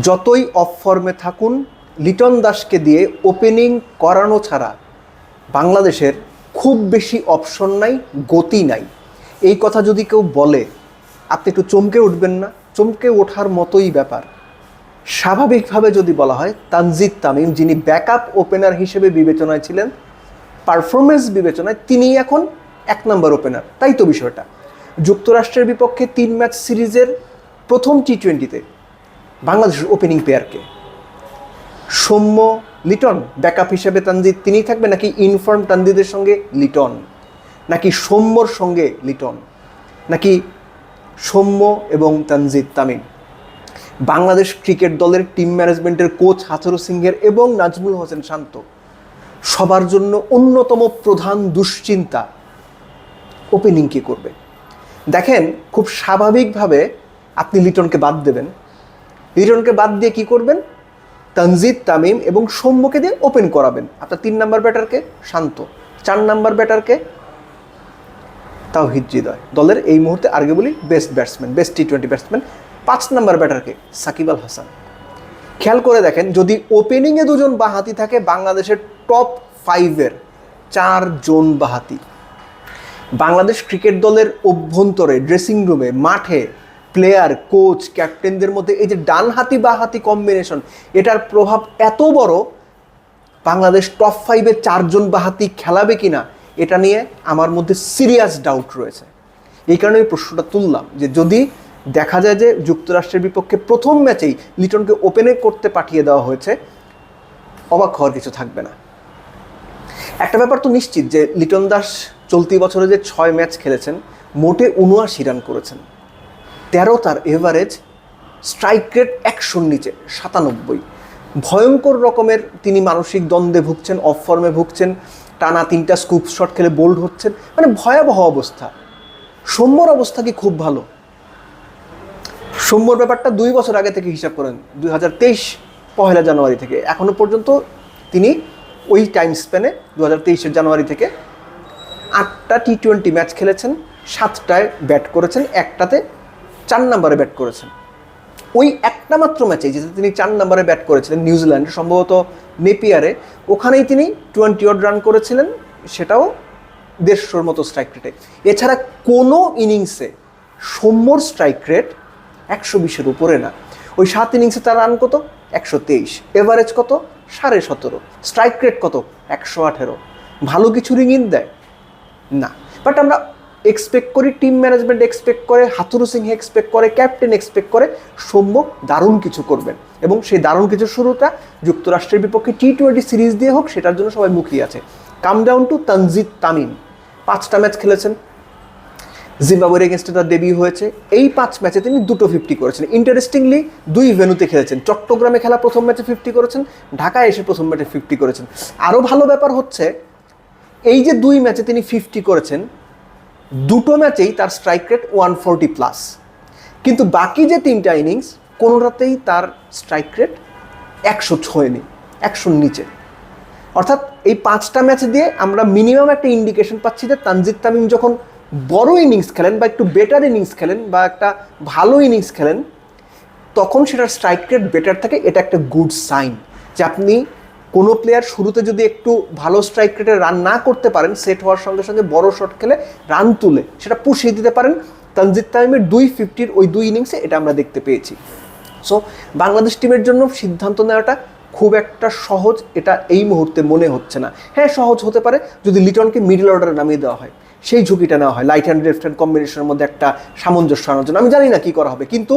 যতই অফ ফর্মে থাকুন, লিটন দাসকে দিয়ে ওপেনিং করানো ছাড়া বাংলাদেশের খুব বেশি অপশন নাই, গতি নাই। এই কথা যদি কেউ বলে, আপনি একটু চমকে উঠবেন না, চমকে ওঠার মতোই ব্যাপার। স্বাভাবিকভাবে যদি বলা হয়, তানজিদ তামিম, যিনি ব্যাকআপ ওপেনার হিসেবে বিবেচনায় ছিলেন পারফরমেন্স বিবেচনায় তিনি এখন এক নম্বর ওপেনার তাই তো বিষয়টা। যুক্তরাষ্ট্রের বিপক্ষে তিন ম্যাচ সিরিজের প্রথম টি টোয়েন্টিতে বাংলাদেশের ওপেনিং পেয়ারকে সৌম্য, লিটন ব্যাকআপ হিসেবে তানজিদ, তিনিই থাকবে নাকি ইনফর্ম তানজিদের সঙ্গে লিটন? নাকি সৌম্যর সঙ্গে লিটন? নাকি সৌম্য এবং তানজিদ তামিম? বাংলাদেশ ক্রিকেট দলের টিম ম্যানেজমেন্টের কোচ হাথরু সিংহের এবং নাজমুল হোসেন শান্ত। সবার জন্য অন্যতম প্রধান দুশ্চিন্তা ওপেনিং কে করবে। দেখেন, খুব স্বাভাবিকভাবে আপনি লিটনকে বাদ দেবেন। লিটনকে বাদ দিয়ে কি করবেন? তানজিদ, তামিম এবং সৌম্যকে দিয়ে ওপেন করাবেন। আপনার তিন নাম্বার ব্যাটারকে শান্ত, চার নাম্বার ব্যাটারকে তাও হৃদয়। দলের এই মুহূর্তে arguably best batsman best T twenty batsman পাঁচ নাম্বার ব্যাটারকে সাকিব আল হাসান। খেয়াল করে দেখেন, যদি ওপেনিংয়ে দুজন বাহাতি থাকে, বাংলাদেশের টপ ফাইভের চারজন বাহাতি। বাংলাদেশ ক্রিকেট দলের অভ্যন্তরে ড্রেসিং রুমে মাঠে প্লেয়ার কোচ ক্যাপ্টেনদের মধ্যে এই যে ডানহাতি বাহাতি কম্বিনেশন এটার প্রভাব এত বড়, বাংলাদেশ টপ ফাইভে চারজন বাহাতি খেলাবে কিনা, এটা নিয়ে আমার মধ্যে সিরিয়াস ডাউট রয়েছে। এই কারণে আমি প্রশ্নটা তুললাম যে যদি দেখা যায় যে যুক্তরাষ্ট্রের বিপক্ষে প্রথম ম্যাচেই লিটনকে ওপেনে করতে পাঠিয়ে দেওয়া হয়েছে, অবাক হওয়ার কিছু থাকবে না। একটা ব্যাপার তো নিশ্চিত যে লিটন দাস চলতি বছরে যে ছয় ম্যাচ খেলেছেন, মোটে উনআশি রান করেছেন। তেরো তার এভারেজ স্ট্রাইক রেট একশোর নিচে, সাতানব্বই। ভয়ঙ্কর রকমের তিনি মানসিক দ্বন্দ্বে ভুগছেন অফ ফর্মে ভুগছেন, টানা তিনটা স্কুপ শট খেলে বোল্ড হচ্ছেন মানে ভয়াবহ অবস্থা। সৌম্যর অবস্থা কি খুব ভালো? সৌম্যর ব্যাপারটা দুই বছর আগে থেকে হিসাব করেন, দুই হাজার তেইশ পহেলা জানুয়ারি থেকে। এখনও পর্যন্ত তিনি ওই টাইম স্প্যানে দু হাজার তেইশের জানুয়ারি থেকে আটটা টি টোয়েন্টি ম্যাচ খেলেছেন, সাতটায় ব্যাট করেছেন, একটাতে চার নম্বরে ব্যাট করেছেন। ওই একটা মাত্র ম্যাচে যেটা তিনি চার নম্বরে ব্যাট করেছিলেন নিউজিল্যান্ডে, সম্ভবত নেপিয়ারে, ওখানেই তিনি টোয়েন্টি ওয়ার্ড রান করেছিলেন, সেটাও দেড়শোর মতো স্ট্রাইক রেটে এছাড়া কোনো ইনিংসে সৌম্যর স্ট্রাইক রেট একশো বিশের উপরে না। ওই সাত ইনিংসে তার রান কত? একশো তেইশ। এভারেজ কত? সাড়ে সতেরো। স্ট্রাইক রেট কত? একশো আঠেরো। ভালো কিছু রিঙিন দেয়? না। বাট আমরা এক্সপেক্ট করি টিম ম্যানেজমেন্ট এক্সপেক্ট করে, হাতুরু সিংহ এক্সপেক্ট করে ক্যাপ্টেন এক্সপেক্ট করে, সৌম্য দারুণ কিছু করবেন। এবং সেই দারুণ কিছু শুরুটা যুক্তরাষ্ট্রের বিপক্ষে টি টোয়েন্টি সিরিজ দিয়ে হোক, সেটার জন্য সবাই মুখিয়ে আছে। Come down to Tanzid Tamim পাঁচটা ম্যাচ খেলেছেন। জিম্বাবুয়ের এগেনস্টে তার ডেবিউ হয়েছে। এই পাঁচ ম্যাচে তিনি দুটো ফিফটি করেছেন। ইন্টারেস্টিংলি দুই ভেনুতে খেলেছেন। চট্টগ্রামে খেলা প্রথম ম্যাচে ফিফটি করেছেন। ঢাকায় এসে প্রথম ম্যাচে ফিফটি করেছেন। আরও ভালো ব্যাপার হচ্ছে, এই যে দুই ম্যাচে তিনি ফিফটি করেছেন দুটো ম্যাচেই তার strike rate one forty plus কিন্তু বাকি যে তিনটা ইনিংস কোনোটাতেই তার স্ট্রাইক রেট একশো ছোঁয়নি একশোর নিচে। অর্থাৎ এই পাঁচটা ম্যাচ দিয়ে আমরা মিনিমাম একটা ইন্ডিকেশন পাচ্ছি যে তানজিদ তামিম যখন বড় ইনিংস খেলেন বা একটু বেটার ইনিংস খেলেন বা একটা ভালো ইনিংস খেলেন, তখন সেটার স্ট্রাইক রেট বেটার থাকে, এটা একটা গুড সাইন যে আপনি কোনো প্লেয়ার শুরুতে যদি একটু ভালো স্ট্রাইক রেটে রান না করতে পারেন সেট হওয়ার সঙ্গে সঙ্গে বড় শট খেলে রান তুলে সেটা পুষিয়ে দিতে পারেন। তানজিদ তামিমের দুই ফিফটির ওই দুই ইনিংসে এটা আমরা দেখতে পেয়েছি। সো বাংলাদেশ টিমের জন্য সিদ্ধান্ত নেওয়াটা খুব একটা সহজ এটা এই মুহূর্তে মনে হচ্ছে না। হ্যাঁ সহজ হতে পারে যদি লিটনকে মিডল অর্ডারে নামিয়ে দেওয়া হয়, সেই ঝুঁকিটা নেওয়া হয় লাইট হ্যান্ড লেফট হ্যান্ড কম্বিনেশনের মধ্যে একটা সামঞ্জস্য আনার জন্য। আমি জানি না কী করা হবে, কিন্তু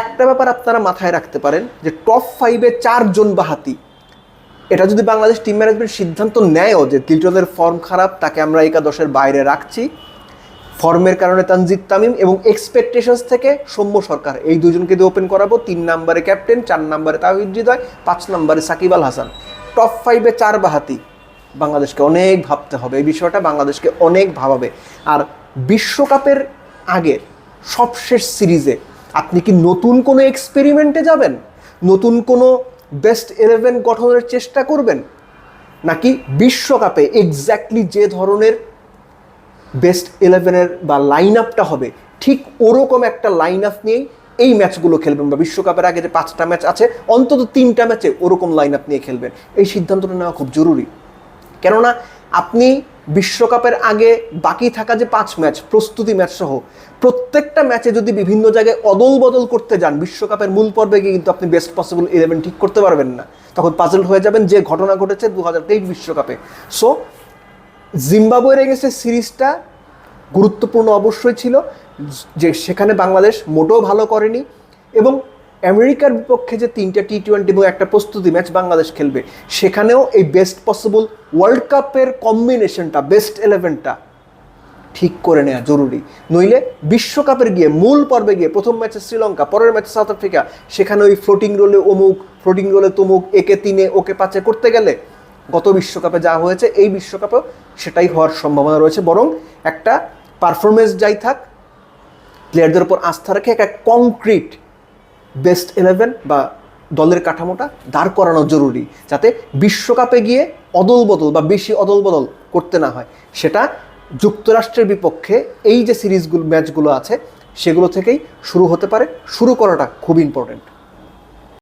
একটা ব্যাপার আপনারা মাথায় রাখতে পারেন যে টপ ফাইভে চারজন বাহাতি এটা যদি বাংলাদেশ টিম ম্যানেজমেন্ট সিদ্ধান্ত নেয়ও যে লিটনের ফর্ম খারাপ, তাকে আমরা একাদশের বাইরে রাখছি ফর্মের কারণে তানজিদ তামিম এবং এক্সপেকটেশনস থেকে সৌম্য সরকার। এই দুজনকে দিয়ে ওপেন করাবো, তিন নম্বরে ক্যাপ্টেন চার নম্বরে তাহিদ হৃদয়, পাঁচ নম্বরে সাকিব আল হাসান। টপ ফাইভে চার বাহাতি। বাংলাদেশকে অনেক ভাবতে হবে। এই বিষয়টা বাংলাদেশকে অনেক ভাবাবে। আর বিশ্বকাপের আগের সবশেষ সিরিজে আপনি কি নতুন কোনো এক্সপেরিমেন্টে যাবেন? নতুন কোনো বেস্ট ইলেভেন গঠনের চেষ্টা করবেন? নাকি বিশ্বকাপে এক্স্যাক্টলি যে ধরনের বেস্ট ইলেভেনের বা লাইন আপটা হবে, ঠিক ওরকম একটা লাইন আপ নিয়েই এই ম্যাচগুলো খেলবেন বা বিশ্বকাপের আগে যে পাঁচটা ম্যাচ আছে, অন্তত তিনটা ম্যাচে ওরকম লাইন আপ নিয়ে খেলবেন। এই সিদ্ধান্তটা নেওয়া খুব জরুরি। কেননা আপনি বিশ্বকাপের আগে বাকি থাকা যে পাঁচ ম্যাচ, প্রস্তুতি ম্যাচ সহ প্রত্যেকটা ম্যাচে যদি বিভিন্ন জায়গায় অদল বদল করতে যান, বিশ্বকাপের মূল পর্বে গিয়ে কিন্তু আপনি বেস্ট পসিবল ইলেভেন ঠিক করতে পারবেন না। তখন পাজল হয়ে যাবেন যে ঘটনা ঘটেছে দু হাজার তেইশ বিশ্বকাপে। সো জিম্বাবুয়ের এগেন্সে সিরিজটা গুরুত্বপূর্ণ অবশ্যই ছিল, যে সেখানে বাংলাদেশ মোটেও ভালো করেনি এবং আমেরিকার বিপক্ষে যে তিনটা টি টোয়েন্টি এবং একটা প্রস্তুতি ম্যাচ বাংলাদেশ খেলবে, সেখানেও এই বেস্ট পসিবল ওয়ার্ল্ড কাপের কম্বিনেশনটা বেস্ট ইলেভেনটা ঠিক করে নেওয়া জরুরি। নইলে বিশ্বকাপের গিয়ে, মূল পর্বে গিয়ে, প্রথম ম্যাচে শ্রীলঙ্কা, পরের ম্যাচে সাউথ আফ্রিকা, সেখানে ওই ফ্লোটিং রোলে অমুক ফ্লোটিং রোলে তমুক, একে তিনে, ওকে পাঁচে করতে গেলে গত বিশ্বকাপে যা হয়েছে, এই বিশ্বকাপেও সেটাই হওয়ার সম্ভাবনা রয়েছে। বরং একটা পারফরমেন্স যাই থাক প্লেয়ারদের উপর আস্থা রেখে একটা কংক্রিট বেস্ট ইলেভেন বা দলের কাঠামোটা দাঁড় করানো জরুরি যাতে বিশ্বকাপে গিয়ে অদল বদল বা বেশি অদল বদল করতে না হয়। সেটা যুক্তরাষ্ট্রের বিপক্ষে এই যে সিরিজগুলো, ম্যাচগুলো আছে, সেগুলো থেকেই শুরু হতে পারে। শুরু করাটা খুব ইম্পর্টেন্ট